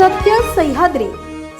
सत्य सह्याद्री.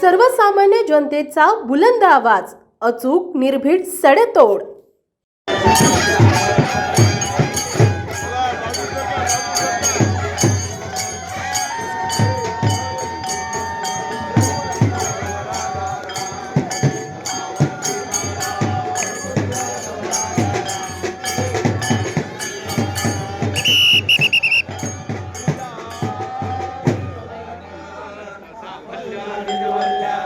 सर्वसामान्य जनतेचा बुलंद आवाज अचूक निर्भीड सडेतोड.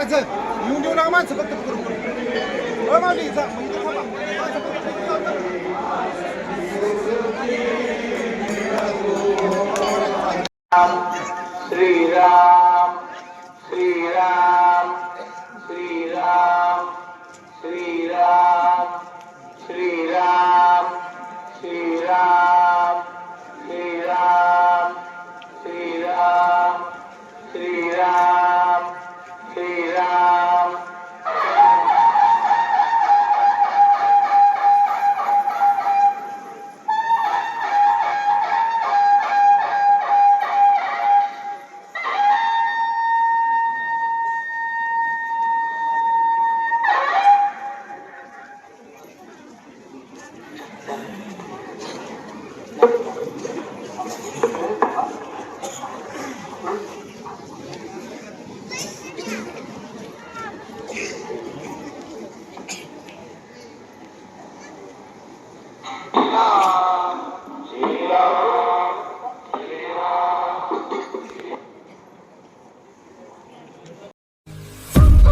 राज येऊन येऊन नका माणसं फक्त करून मावली जा मग थांबा. म्हणजे माणसं फक्त करून श्रीराम श्रीराम श्रीराम श्रीराम श्रीराम श्रीराम श्रीराम श्रीराम श्रीराम